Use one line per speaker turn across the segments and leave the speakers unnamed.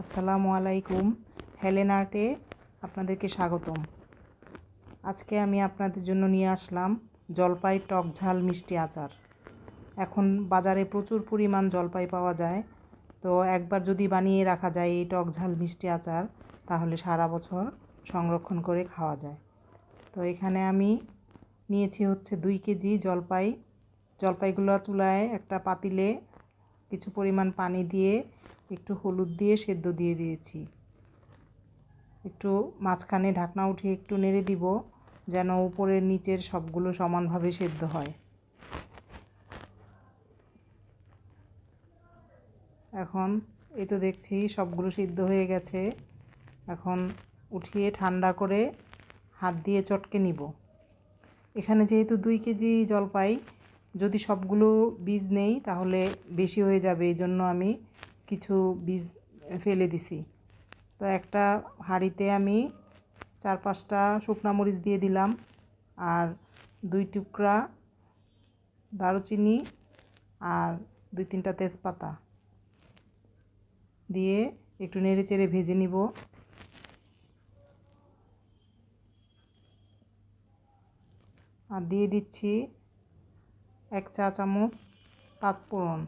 আসসালামু আলাইকুম, হেলেন আর্টে আপনাদেরকে স্বাগতম। আজকে আমি আপনাদের জন্য নিয়ে আসলাম জলপাই টক ঝাল মিষ্টি আচার। এখন বাজারে প্রচুর পরিমাণ জলপাই পাওয়া যায়, তো একবার যদি বানিয়ে রাখা যায় এই টক ঝাল মিষ্টি আচার, তাহলে সারা বছর সংরক্ষণ করে খাওয়া যায়। তো এখানে আমি নিয়েছি হচ্ছে দুই কেজি জলপাই। জলপাইগুলো চুলায় একটা পাতিলে কিছু পরিমাণ পানি দিয়ে একটু হলুদ দিয়ে সেদ্ধ দিয়ে দিয়েছি। একটু মাঝখানে ঢাকনা উঠিয়ে একটু নেড়ে দিব, যেন উপরের নিচের সবগুলো সমানভাবে সেদ্ধ হয়। এখন এই তো দেখছি সবগুলো সিদ্ধ হয়ে গেছে। এখন উঠিয়ে ঠান্ডা করে হাত দিয়ে চটকে নিব। এখানে যেহেতু দুই কেজি জলপাই, যদি সবগুলো বীজ নেই তাহলে বেশি হয়ে যাবে। এই জন্য আমি কিছু বীজ ফেলে দিছি। তো একটা হাঁড়িতে আমি চার পাঁচটা শুকনা মরিচ দিয়ে দিলাম আর দুই টুকরা দারুচিনি আর দুই তিনটা তেজপাতা দিয়ে একটু নেড়ে চেড়ে ভেজে নিব। আর দিয়ে দিচ্ছি এক চা চামচ পাঁচফোড়ন।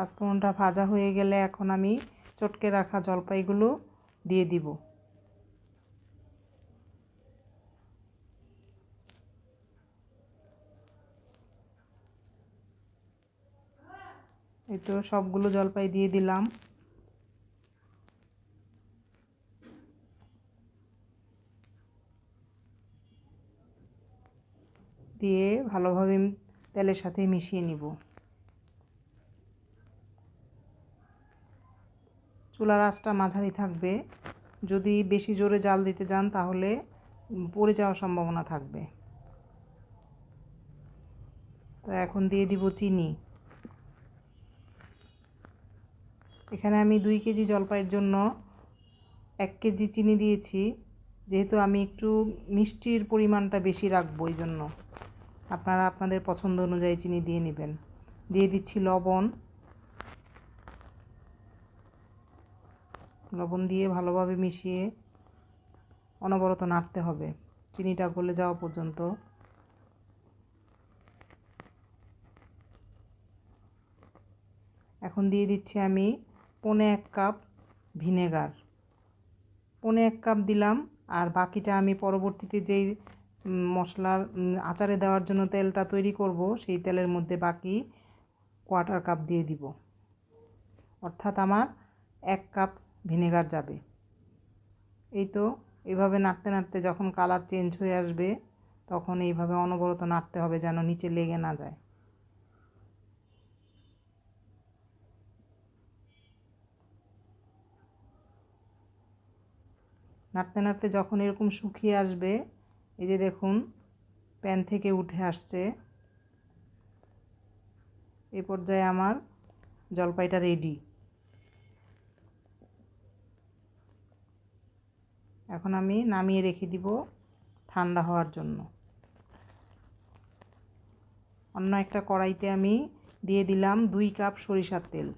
পাঁচফোড়নটা ভাজা হয়ে গেলে এখন আমি চটকে রাখা জলপাইগুলো দিয়ে দিব। এই তো সবগুলো জলপাই দিয়ে দিলাম। দিয়ে ভালোভাবে তেলের সাথে মিশিয়ে নিব। চুলার আঁচটা মাঝারি থাকবে। যদি বেশি জোরে জাল দিতে যান তাহলে পড়ে যাওয়ার সম্ভাবনা থাকবে। তো এখন দিয়ে দিব চিনি। এখানে আমি দুই কেজি জলপাইয়ের জন্য এক কেজি চিনি দিয়েছি। যেহেতু আমি একটু মিষ্টির পরিমাণটা বেশি রাখব এই জন্য আপনারা আপনাদের পছন্দ অনুযায়ী চিনি দিয়ে নেবেন। দিয়ে দিচ্ছি লবণ। লবণ দিয়ে ভালোভাবে মিশিয়ে অনবরত নাড়তে হবে। চিনিটা গলে যাওয়া পর্যন্ত। এখন দিয়ে দিচ্ছি আমি পনে এক কাপ ভিনেগার। পনে এক কাপ দিলাম আর বাকিটা আমি পরবর্তীতে যেই মশলার আচারে দেওয়ার জন্য তেলটা তৈরি করব সেই তেলের মধ্যে বাকি কোয়াটার কাপ দিয়ে দিব। অর্থাৎ আমার এক কাপ ভিনেগার যাবে। এই তো, এভাবে নাড়তে নাড়তে যখন কালার চেঞ্জ হয়ে আসবে, তখন এইভাবে অনবরত নাড়তে হবে যেন নিচে লেগে না যায়। নাড়তে নাড়তে যখন এরকম শুকিয়ে আসবে, এই যে দেখুন, প্যান থেকে উঠে আসছে। এ পর্যায়ে আমার জলপাইটা রেডি এখন আমি নামিয়ে রেখে দিব ঠান্ডা হওয়ার জন্য। অন্য একটা কড়াইতে আমি দিয়ে দিলাম দুই কাপ সরিষার তেল।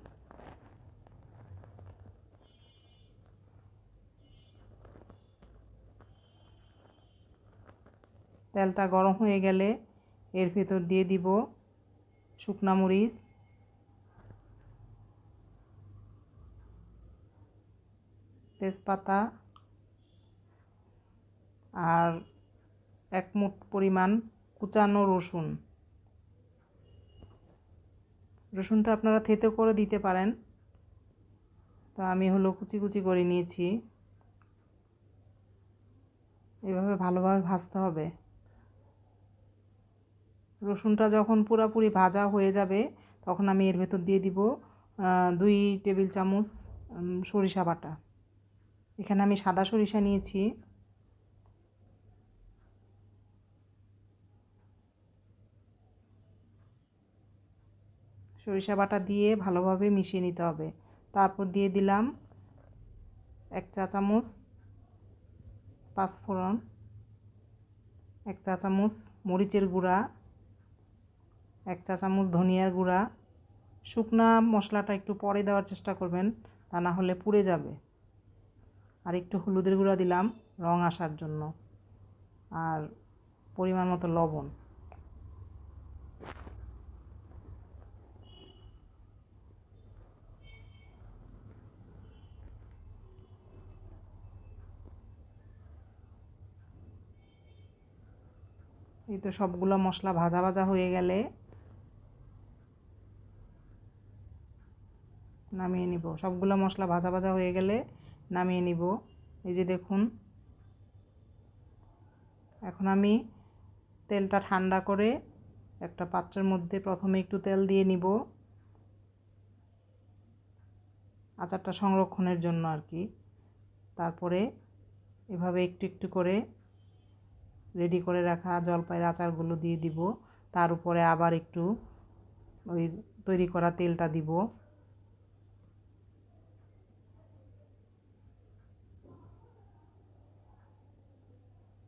তেলটা গরম হয়ে গেলে এর ভেতর দিয়ে দিব শুকনা মরিচ। তেজপাতা। আর এক মুঠ পরিমাণ কুচানো রসুন। রসুনটা আপনারা থেতে করে দিতে পারেন। তো আমি হলো কুচি কুচি করে নিয়েছি। এভাবে ভালোভাবে ভাজতে হবে। রসুনটা যখন পুরোপুরি ভাজা হয়ে যাবে, তখন আমি এর ভেতর দিয়ে দিব দুই টেবিল চামচ সরিষা বাটা। এখানে আমি সাদা সরিষা নিয়েছি। সরিষা বাটা দিয়ে ভালোভাবে মিশিয়ে নিতে হবে। তারপর দিয়ে দিলাম এক চা চামচ পাঁচফোড়ন, এক চা চামচ মরিচের গুঁড়া, এক চা চামচ ধনিয়ার গুঁড়া। শুকনা মশলাটা একটু পরে দেওয়ার চেষ্টা করবেন, তা না হলে পুড়ে যাবে। আর একটু হলুদের গুঁড়া দিলাম রং আসার জন্য। আর পরিমাণ মতো লবণ। এই তো সবগুলো মশলা ভাজা ভাজা হয়ে গেলে নামিয়ে নিব। সবগুলো মশলা ভাজা ভাজা হয়ে গেলে নামিয়ে নিব। এই যে দেখুন, এখন আমি তেলটা ঠান্ডা করে একটা পাত্রের মধ্যে প্রথমে একটু তেল দিয়ে নিব, আচারটা সংরক্ষণের জন্য আর কি। তারপরে এভাবে একটু একটু করে রেডি করে রাখা জলপাইয়ের আচারগুলো দিয়ে দিব। তার উপরে আবার একটু ওই তৈরি করা তেলটা দিব।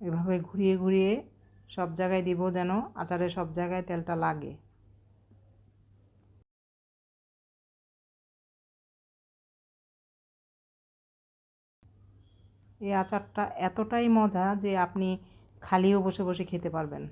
এভাবে ঘুরিয়ে ঘুরিয়ে সব জায়গায় দিব যেন আচারের সব জায়গায় তেলটা লাগে। এই আচারটা এতটাই মজা যে আপনি খালিও বসে বসে খেতে পারবেন।